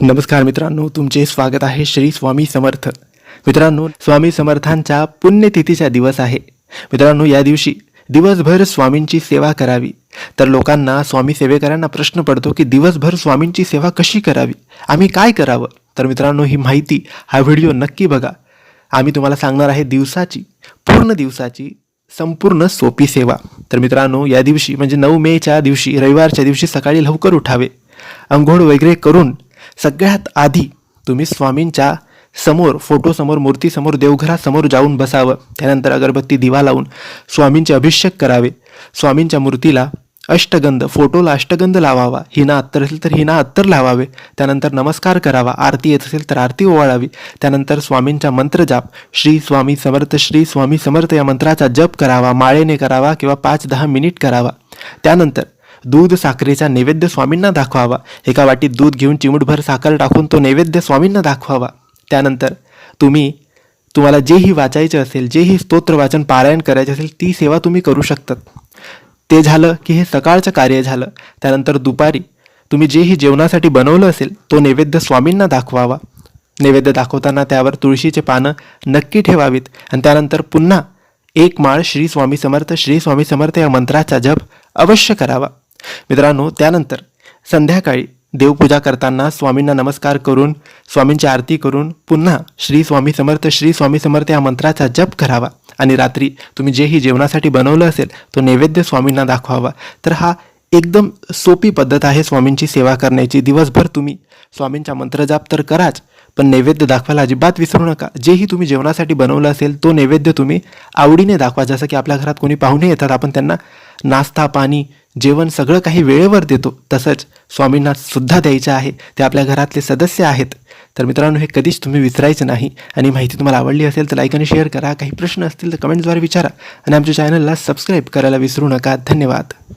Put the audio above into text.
नमस्कार मित्रांनो तुमचे स्वागत आहे श्री स्वामी समर्थ. मित्रांनो स्वामी समर्थांच्या पुण्यतिथीचा दिवस आहे. मित्रांनो या दिवशी दिवसभर स्वामींची सेवा करावी. तर लोकांना स्वामी सेवेकरांना प्रश्न पडतो की दिवसभर स्वामींची सेवा कशी करावी? आम्ही काय करावं? तर मित्रांनो ही माहिती हा व्हिडिओ नक्की बघा. आम्ही तुम्हाला सांगणार आहे दिवसाची पूर्ण दिवसाची संपूर्ण सोपी सेवा. तर मित्रांनो या दिवशी म्हणजे नऊ मेच्या दिवशी रविवारच्या दिवशी सकाळी लवकर उठावे. अंघोळ वगैरे करून सगळ्यात आधी तुम्ही स्वामींच्या समोर फोटोसमोर मूर्तीसमोर देवघरासमोर जाऊन बसावं. त्यानंतर अगरबत्ती दिवा लावून स्वामींचे अभिषेक करावे. स्वामींच्या मूर्तीला अष्टगंध फोटोला अष्टगंध लावावा. हिना अत्तर असेल तर हिना अत्तर लावावे. त्यानंतर नमस्कार करावा. आरती येत असेल तर आरती ओवाळावी. त्यानंतर स्वामींचा मंत्र जाप श्री स्वामी समर्थ श्री स्वामी समर्थ या मंत्राचा जप करावा. माळेने करावा किंवा पाच दहा मिनिट करावा. त्यानंतर दूध साखरेचा नैवेद्य स्वामींना दाखवावा. एका वाटीत दूध घेऊन चिमूटभर साखर टाकून तो नैवेद्य स्वामींना दाखवावा. त्यानंतर तुम्ही तुम्हाला जेही वाचायचं असेल जेही स्तोत्र वाचन पारायण करायचे असेल ती सेवा तुम्ही करू शकतात. ते झालं की हे सकाळचं कार्य झालं. त्यानंतर दुपारी तुम्ही जेही जेवणासाठी बनवलं असेल तो नैवेद्य स्वामींना दाखवावा. नैवेद्य दाखवताना त्यावर तुळशीचे पानं नक्की ठेवावीत. आणि त्यानंतर पुन्हा एक माळ श्री स्वामी समर्थ श्री स्वामी समर्थ या मंत्राचा जप अवश्य करावा. मित्रांनो त्यानंतर संध्याकाळी देवपूजा करताना स्वामींना नमस्कार करून स्वामींची आरती करून पुन्हा श्री स्वामी समर्थ श्री स्वामी समर्थ या मंत्राचा जप करावा. आणि रात्री तुम्ही जेही जेवणासाठी बनवलं असेल तो नैवेद्य स्वामींना दाखवावा. तर हा एकदम सोपी पद्धत आहे स्वामींची सेवा करण्याची. दिवसभर तुम्ही स्वामींचा मंत्रजाप तर कराच पण नैवेद्य दाखवायला अजिबात विसरू नका. जेही तुम्ही जेवणासाठी बनवलं असेल तो नैवेद्य तुम्ही आवडीने दाखवा. जसं की आपल्या घरात कोणी पाहुणे येतात आपण त्यांना नाश्ता पाणी जेवण सगळं काही वेळेवर देतो. तसंच स्वामींना सुद्धा द्यायचं आहे. ते आपल्या घरातले सदस्य आहेत. तर मित्रांनो हे कधीच तुम्ही विसरायचं नाही. आणि माहिती तुम्हाला आवडली असेल तर लाईक आणि शेअर करा. काही प्रश्न असतील तर कमेंट्सद्वारे विचारा. आणि आमच्या चॅनलला सबस्क्राईब करायला विसरू नका. धन्यवाद.